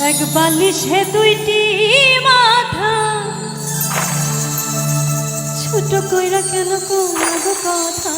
এক বালিশে দুইটি মাথা। ছোট কইরা কেন কোন কথা?